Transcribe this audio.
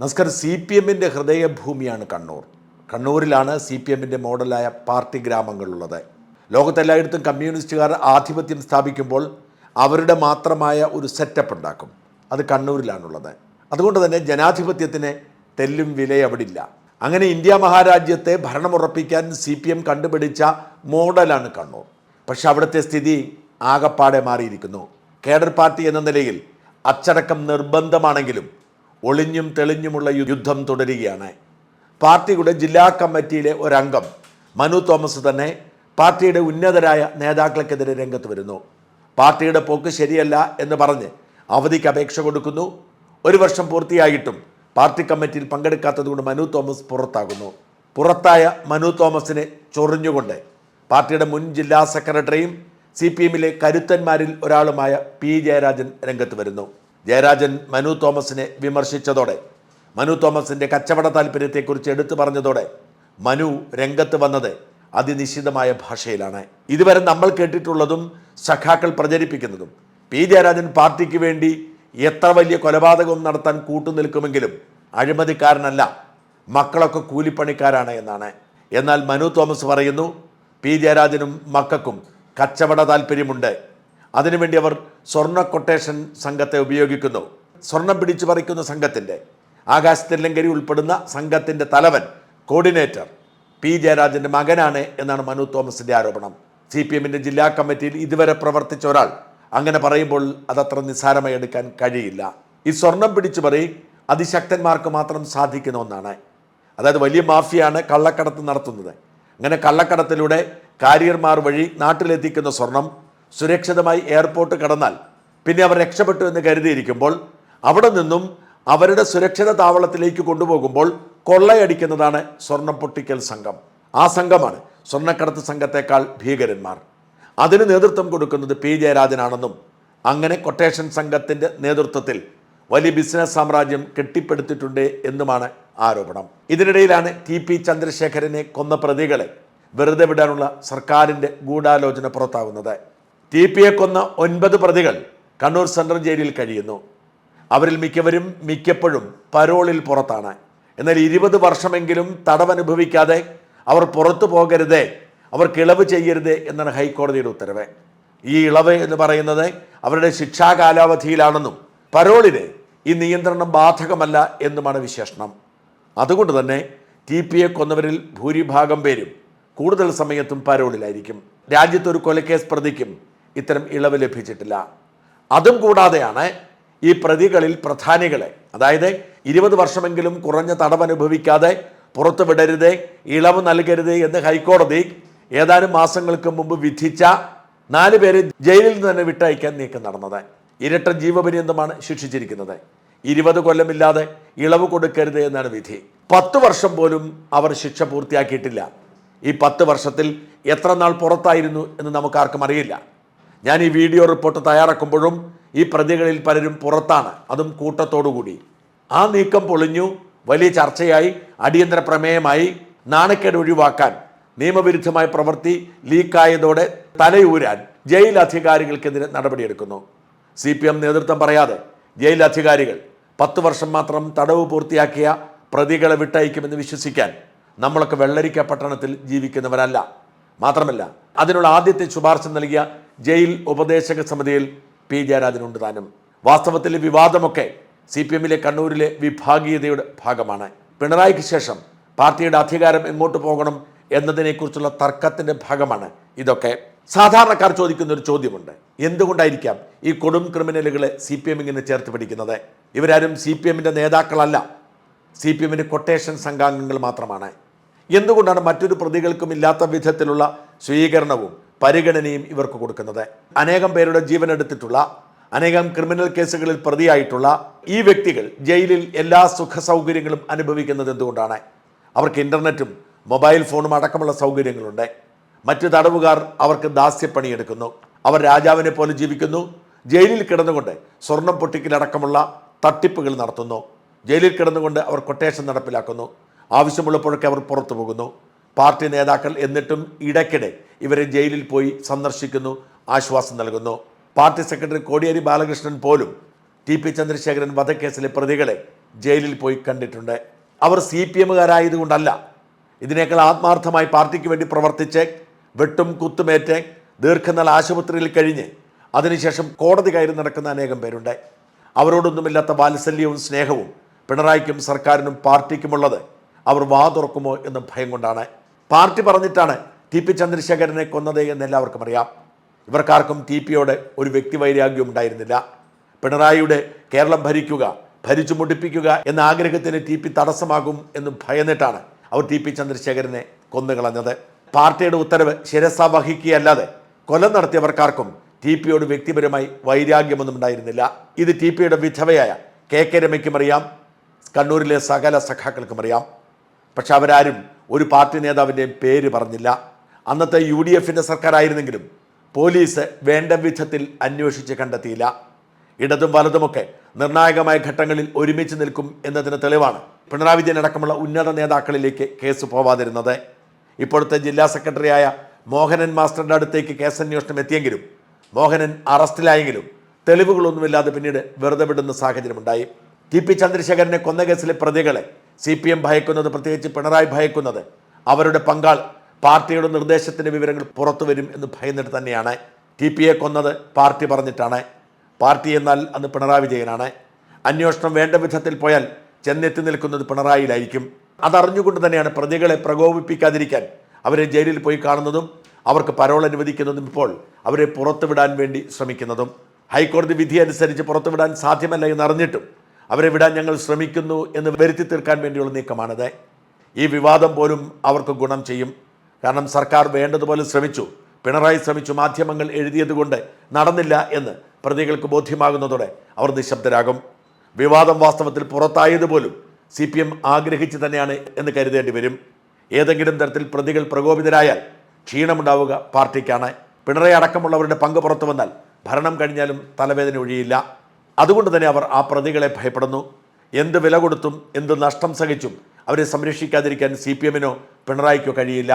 നമസ്കാരം. C P എമ്മിന്റെ ഹൃദയഭൂമിയാണ് കണ്ണൂർ. കണ്ണൂരിലാണ് സി പി എമ്മിന്റെ മോഡലായ പാർട്ടി ഗ്രാമങ്ങളുള്ളത്. ലോകത്തെല്ലായിടത്തും കമ്മ്യൂണിസ്റ്റുകാർ ആധിപത്യം സ്ഥാപിക്കുമ്പോൾ അവരുടെ മാത്രമായ ഒരു സെറ്റപ്പ് ഉണ്ടാക്കും. അത് കണ്ണൂരിലാണുള്ളത്. അതുകൊണ്ട് തന്നെ ജനാധിപത്യത്തിന് തെല്ലും വില അവിടില്ല അങ്ങനെ ഇന്ത്യ മഹാരാജ്യത്തെ ഭരണമുറപ്പിക്കാൻ സി പി എം കണ്ടുപിടിച്ച മോഡലാണ് കണ്ണൂർ. പക്ഷെ അവിടുത്തെ സ്ഥിതി ആകപ്പാടെ മാറിയിരിക്കുന്നു. കേഡർ പാർട്ടി എന്ന നിലയിൽ അച്ചടക്കം നിർബന്ധമാണെങ്കിലും ഒളിഞ്ഞും തെളിഞ്ഞുമുള്ള യുദ്ധം തുടരുകയാണ്. പാർട്ടിയുടെ ജില്ലാ കമ്മിറ്റിയിലെ ഒരംഗം മനു തോമസ് തന്നെ പാർട്ടിയുടെ ഉന്നതരായ നേതാക്കൾക്കെതിരെ രംഗത്ത് വരുന്നു. പാർട്ടിയുടെ പോക്ക് ശരിയല്ല എന്ന് പറഞ്ഞ് അവധിക്ക് അപേക്ഷ കൊടുക്കുന്നു. ഒരു വർഷം പൂർത്തിയായിട്ടും പാർട്ടി കമ്മിറ്റിയിൽ പങ്കെടുക്കാത്തതുകൊണ്ട് മനു തോമസ് പുറത്താകുന്നു. പുറത്തായ മനു തോമസിനെ ചൊറിഞ്ഞുകൊണ്ട് പാർട്ടിയുടെ മുൻ ജില്ലാ സെക്രട്ടറിയും സി പി എമ്മിലെ കരുത്തന്മാരിൽ ഒരാളുമായ പി ജയരാജൻ രംഗത്ത് വരുന്നു. ജയരാജൻ മനു തോമസിനെ വിമർശിച്ചതോടെ മനു തോമസിന്റെ കച്ചവട താല്പര്യത്തെക്കുറിച്ച് എടുത്തു പറഞ്ഞതോടെ മനു രംഗത്ത് വന്നത് അതിനിശ്ചിതമായ ഭാഷയിലാണ്. ഇതുവരെ നമ്മൾ കേട്ടിട്ടുള്ളതും സഖാക്കൾ പ്രചരിപ്പിക്കുന്നതും പി. ജയരാജൻ പാർട്ടിക്ക് വേണ്ടി എത്ര വലിയ കൊലപാതകവും നടത്താൻ കൂട്ടുനിൽക്കുമെങ്കിലും അഴിമതിക്കാരനല്ല മക്കളൊക്കെ കൂലിപ്പണിക്കാരാണ് എന്നാണ്. എന്നാൽ മനു തോമസ് പറയുന്നു പി. ജയരാജനും മക്കൾക്കും കച്ചവട താല്പര്യമുണ്ട് അതിനുവേണ്ടി അവർ സ്വർണ കൊട്ടേഷൻ സംഘത്തെ ഉപയോഗിക്കുന്നു. സ്വർണം പിടിച്ചു പറിക്കുന്ന സംഘത്തിന്റെ ആകാശ് തെല്ലങ്കരി ഉൾപ്പെടുന്ന സംഘത്തിന്റെ തലവൻ കോർഡിനേറ്റർ പി ജയരാജന്റെ മകനാണ് എന്നാണ് മനു തോമസിന്റെ ആരോപണം. സി പി എമ്മിന്റെ ജില്ലാ കമ്മിറ്റിയിൽ ഇതുവരെ പ്രവർത്തിച്ച ഒരാൾ. അങ്ങനെ പറയുമ്പോൾ അതത്ര നിസ്സാരമായി എടുക്കാൻ കഴിയില്ല. ഈ സ്വർണം പിടിച്ചു പറി അതിശക്തന്മാർക്ക് മാത്രം സാധിക്കുന്ന ഒന്നാണ്. അതായത് വലിയ മാഫിയാണ് കള്ളക്കടത്ത് നടത്തുന്നത്. അങ്ങനെ കള്ളക്കടത്തിലൂടെ കാരിയർമാർ വഴി നാട്ടിലെത്തിക്കുന്ന സ്വർണം സുരക്ഷിതമായി എയർപോർട്ട് കടന്നാൽ പിന്നെ അവർ രക്ഷപ്പെട്ടു എന്ന് കരുതിയിരിക്കുമ്പോൾ അവിടെ നിന്നും അവരുടെ സുരക്ഷിത താവളത്തിലേക്ക് കൊണ്ടുപോകുമ്പോൾ കൊള്ളയടിക്കുന്നതാണ് സ്വർണം പൊട്ടിക്കൽ സംഘം. ആ സംഘമാണ് സ്വർണക്കടത്ത് സംഘത്തെക്കാൾ ഭീകരന്മാർ. അതിന് നേതൃത്വം കൊടുക്കുന്നത് പി. ജയരാജനാണെന്നും അങ്ങനെ കൊട്ടേഷൻ സംഘത്തിന്റെ നേതൃത്വത്തിൽ വലിയ ബിസിനസ് സാമ്രാജ്യം കെട്ടിപ്പടുത്തിട്ടുണ്ട് എന്നുമാണ് ആരോപണം. ഇതിനിടയിലാണ് ടി. പി. ചന്ദ്രശേഖരനെ കൊന്ന പ്രതികളെ വെറുതെ വിടാനുള്ള സർക്കാരിന്റെ ഗൂഢാലോചന പുറത്താകുന്നത് ടി പിയെ കൊന്ന ഒൻപത് പ്രതികൾ കണ്ണൂർ സെൻട്രൽ ജയിലിൽ കഴിയുന്നു. അവരിൽ മിക്കവരും മിക്കപ്പോഴും പരോളിൽ പുറത്താണ്. എന്നാൽ ഇരുപത് വർഷമെങ്കിലും തടവനുഭവിക്കാതെ അവർ പുറത്തു പോകരുതേ അവർക്ക് ഇളവ് ചെയ്യരുത് എന്നാണ് ഹൈക്കോടതിയുടെ ഉത്തരവ്. ഈ ഇളവ് എന്ന് പറയുന്നത് അവരുടെ ശിക്ഷാ കാലാവധിയിലാണെന്നും പരോളിന് ഈ നിയന്ത്രണം ബാധകമല്ല എന്നുമാണ് വിശേഷണം. അതുകൊണ്ട് തന്നെ ടി പി എ കൊന്നവരിൽ ഭൂരിഭാഗം പേരും കൂടുതൽ സമയത്തും പരോളിലായിരിക്കും. രാജ്യത്തൊരു കൊലക്കേസ് പ്രതിക്കും ഇത്തരം ഇളവ് ലഭിച്ചിട്ടില്ല. അതും കൂടാതെയാണ് ഈ പ്രതികളിൽ പ്രധാനികളെ അതായത് ഇരുപത് വർഷമെങ്കിലും കുറഞ്ഞ തടവനുഭവിക്കാതെ പുറത്തു വിടരുത് ഇളവ് നൽകരുത് എന്ന് ഹൈക്കോടതി ഏതാനും മാസങ്ങൾക്ക് മുമ്പ് വിധിച്ച നാല് പേരെ ജയിലിൽ നിന്ന് തന്നെ വിട്ടയക്കാൻ നീക്കം നടന്നത്. ഇരട്ട ജീവപര്യന്തമാണ് ശിക്ഷിച്ചിരിക്കുന്നത്. ഇരുപത് കൊല്ലമില്ലാതെ ഇളവ് കൊടുക്കരുത് എന്നാണ് വിധി. പത്ത് വർഷം പോലും അവർ ശിക്ഷ പൂർത്തിയാക്കിയിട്ടില്ല. ഈ പത്ത് വർഷത്തിൽ എത്ര നാൾ പുറത്തായിരുന്നു എന്ന് നമുക്കാർക്കും അറിയില്ല. ഞാൻ ഈ വീഡിയോ റിപ്പോർട്ട് തയ്യാറാക്കുമ്പോഴും ഈ പ്രതികളിൽ പലരും പുറത്താണ്. അതും കൂട്ടത്തോടുകൂടി. ആ നീക്കം പൊളിഞ്ഞു. വലിയ ചർച്ചയായി. അടിയന്തര പ്രമേയമായി. നാണക്കേട് ഒഴിവാക്കാൻ നിയമവിരുദ്ധമായ പ്രവൃത്തി ലീക്കായതോടെ തലയൂരാൻ ജയിൽ അധികാരികൾക്കെതിരെ നടപടിയെടുക്കുന്നു. സി പി എം നേതൃത്വം പറയാതെ ജയിൽ അധികാരികൾ പത്ത് വർഷം മാത്രം തടവ് പൂർത്തിയാക്കിയ പ്രതികളെ വിട്ടയക്കുമെന്ന് വിശ്വസിക്കാൻ നമ്മളൊക്കെ വെള്ളരിക്ക പട്ടണത്തിൽ ജീവിക്കുന്നവരല്ല. മാത്രമല്ല അതിനുള്ള ആദ്യത്തെ ശുപാർശ നൽകിയ ജയിൽ ഉപദേശക സമിതിയിൽ പി ജയരാജനുണ്ട് താനും. വാസ്തവത്തിൽ വിവാദമൊക്കെ സി പി എമ്മിലെ കണ്ണൂരിലെ വിഭാഗീയതയുടെ ഭാഗമാണ്. പിണറായിക്ക് ശേഷം പാർട്ടിയുടെ അധികാരം എങ്ങോട്ട് പോകണം എന്നതിനെക്കുറിച്ചുള്ള തർക്കത്തിന്റെ ഭാഗമാണ് ഇതൊക്കെ. സാധാരണക്കാർ ചോദിക്കുന്ന ഒരു ചോദ്യമുണ്ട്. എന്തുകൊണ്ടായിരിക്കാം ഈ കൊടും ക്രിമിനലുകളെ സി പി എം ഇങ്ങനെ ചേർത്ത് പിടിക്കുന്നത്? ഇവരാരും സി പി എമ്മിന്റെ നേതാക്കളല്ല. സി പി എമ്മിന്റെ കൊട്ടേഷൻ സംഘാംഗങ്ങൾ മാത്രമാണ്. എന്തുകൊണ്ടാണ് മറ്റൊരു പ്രതികൾക്കും ഇല്ലാത്ത വിധത്തിലുള്ള സ്വീകരണവും പരിഗണനയും ഇവർക്ക് കൊടുക്കുന്നത്. അനേകം പേരുടെ ജീവൻ എടുത്തിട്ടുള്ള അനേകം ക്രിമിനൽ കേസുകളിൽ പ്രതിയായിട്ടുള്ള ഈ വ്യക്തികൾ ജയിലിൽ എല്ലാ സുഖ സൗകര്യങ്ങളും അനുഭവിക്കുന്നത് എന്തുകൊണ്ടാണ്? അവർക്ക് ഇന്റർനെറ്റും മൊബൈൽ ഫോണും അടക്കമുള്ള സൗകര്യങ്ങളുണ്ട്. മറ്റു തടവുകാർ അവർക്ക് ദാസ്യപ്പണിയെടുക്കുന്നു. അവർ രാജാവിനെ പോലെ ജീവിക്കുന്നു. ജയിലിൽ കിടന്നുകൊണ്ട് സ്വർണം പൊട്ടിക്കലടക്കമുള്ള തട്ടിപ്പുകൾ നടത്തുന്നു. ജയിലിൽ കിടന്നുകൊണ്ട് അവർ കൊട്ടേഷൻ നടപ്പിലാക്കുന്നു. ആവശ്യമുള്ളപ്പോഴൊക്കെ അവർ പുറത്തു പോകുന്നു. പാർട്ടി നേതാക്കൾ എന്നിട്ടും ഇടയ്ക്കിടെ ഇവരെ ജയിലിൽ പോയി സന്ദർശിക്കുന്നു ആശ്വാസം നൽകുന്നു. പാർട്ടി സെക്രട്ടറി കോടിയേരി ബാലകൃഷ്ണൻ പോലും ടി പി ചന്ദ്രശേഖരൻ വധക്കേസിലെ പ്രതികളെ ജയിലിൽ പോയി കണ്ടിട്ടുണ്ട്. അവർ സി പി എമ്മുകാരായതുകൊണ്ടല്ല ഇതിനേക്കാൾ ആത്മാർത്ഥമായി പാർട്ടിക്ക് വേണ്ടി പ്രവർത്തിച്ച് വെട്ടും കുത്തുമേറ്റ് ദീർഘനാൾ ആശുപത്രിയിൽ കഴിഞ്ഞ് അതിനുശേഷം കോടതി കയറി നടക്കുന്ന അനേകം പേരുണ്ട്. അവരോടൊന്നുമില്ലാത്ത വാത്സല്യവും സ്നേഹവും പിണറായിക്കും സർക്കാരിനും പാർട്ടിക്കുമുള്ളത് അവർ വാതുറക്കുമോ എന്ന് ഭയം കൊണ്ടാണ്. പാർട്ടി പറഞ്ഞിട്ടാണ് ടി പി ചന്ദ്രശേഖരനെ കൊന്നത് എന്ന് എല്ലാവർക്കും അറിയാം. ഇവർക്കാർക്കും ടി പിയോട് ഒരു വ്യക്തിവൈരാഗ്യം ഉണ്ടായിരുന്നില്ല. പിണറായിയുടെ കേരളം ഭരിക്കുക ഭരിച്ചു മുടിപ്പിക്കുക എന്ന ആഗ്രഹത്തിന് ടി പി തടസ്സമാകും എന്ന് ഭയന്നിട്ടാണ് അവർ ടി പി ചന്ദ്രശേഖരനെ കൊന്നുകളഞ്ഞത് പാർട്ടിയുടെ ഉത്തരവ് ശിരസ വഹിക്കുകയല്ലാതെ കൊലം നടത്തിയവർക്കാർക്കും ടി പിയോട് വ്യക്തിപരമായി വൈരാഗ്യമൊന്നും ഉണ്ടായിരുന്നില്ല. ഇത് ടി പിയുടെ വിധവയായ കെ കെ രമയ്ക്കും അറിയാം. കണ്ണൂരിലെ സകല സഖാക്കൾക്കും അറിയാം. പക്ഷെ അവരാരും ഒരു പാർട്ടി നേതാവിന്റെയും പേര് പറഞ്ഞില്ല. അന്നത്തെ യു ഡി എഫിന്റെ സർക്കാരായിരുന്നെങ്കിലും പോലീസ് വേണ്ട വിധത്തിൽ അന്വേഷിച്ച് കണ്ടെത്തിയില്ല. ഇടതും വലതുമൊക്കെ നിർണായകമായ ഘട്ടങ്ങളിൽ ഒരുമിച്ച് നിൽക്കും എന്നതിന് തെളിവാണ് പിണറായി വിജയൻ അടക്കമുള്ള ഉന്നത നേതാക്കളിലേക്ക് കേസ് പോവാതിരുന്നത്. ഇപ്പോഴത്തെ ജില്ലാ സെക്രട്ടറിയായ മോഹനൻ മാസ്റ്ററുടെ അടുത്തേക്ക് കേസ് അന്വേഷണം എത്തിയെങ്കിലും മോഹനൻ അറസ്റ്റിലായെങ്കിലും തെളിവുകളൊന്നുമില്ലാതെ പിന്നീട് വെറുതെ വിടുന്ന സാഹചര്യമുണ്ടായി. ടി പി ചന്ദ്രശേഖരനെ കൊന്ന കേസിലെ പ്രതികളെ സി പി എം ഭയക്കുന്നത് പ്രത്യേകിച്ച് പിണറായി ഭയക്കുന്നത് അവരുടെ പങ്കാൾ പാർട്ടിയുടെ നിർദ്ദേശത്തിന്റെ വിവരങ്ങൾ പുറത്തു വരും എന്ന് ഭയന്നിട്ട് തന്നെയാണ്. ടി പിയെ കൊന്നത് പാർട്ടി പറഞ്ഞിട്ടാണ്. പാർട്ടി എന്നാൽ അന്ന് പിണറായി വിജയനാണ്. അന്വേഷണം വേണ്ട വിധത്തിൽ പോയാൽ ചെന്നെത്തി നിൽക്കുന്നത് പിണറായിയിലായിരിക്കും. അതറിഞ്ഞുകൊണ്ട് തന്നെയാണ് പ്രതികളെ പ്രകോപിപ്പിക്കാതിരിക്കാൻ അവരെ ജയിലിൽ പോയി കാണുന്നതും അവർക്ക് പരോൾ അനുവദിക്കുന്നതും ഇപ്പോൾ അവരെ പുറത്തുവിടാൻ വേണ്ടി ശ്രമിക്കുന്നതും. ഹൈക്കോടതി വിധി അനുസരിച്ച് പുറത്തുവിടാൻ സാധ്യമല്ല എന്ന് അറിഞ്ഞിട്ടും അവരെ വിടാൻ ഞങ്ങൾ ശ്രമിക്കുന്നു എന്ന് വരുത്തി തീർക്കാൻ വേണ്ടിയുള്ള നീക്കമാണിത്. ഈ വിവാദം പോലും അവർക്ക് ഗുണം ചെയ്യും. കാരണം സർക്കാർ വേണ്ടതുപോലെ ശ്രമിച്ചു. പിണറായി ശ്രമിച്ചു മാധ്യമങ്ങൾ എഴുതിയതുകൊണ്ട് നടന്നില്ല എന്ന് പ്രതികൾക്ക് ബോധ്യമാകുന്നതോടെ അവർ നിശബ്ദരാകും. വിവാദം വാസ്തവത്തിൽ പുറത്തായതുപോലും സി പി എം ആഗ്രഹിച്ച് തന്നെയാണ് എന്ന് കരുതേണ്ടി വരും. ഏതെങ്കിലും തരത്തിൽ പ്രതികൾ പ്രകോപിതരായാൽ ക്ഷീണമുണ്ടാവുക പാർട്ടിക്കാണ്. പിണറായി അടക്കമുള്ളവരുടെ പങ്ക് പുറത്തു വന്നാൽ ഭരണം കഴിഞ്ഞാലും തലവേദന ഒഴിയില്ല. അതുകൊണ്ട് തന്നെ അവർ ആ പ്രതികളെ ഭയപ്പെടുന്നു. എന്ത് വില കൊടുത്തും എന്ത് നഷ്ടം സഹിച്ചും അവരെ സംരക്ഷിക്കാതിരിക്കാൻ സി പി എമ്മിനോ പിണറായിക്കോ കഴിയില്ല.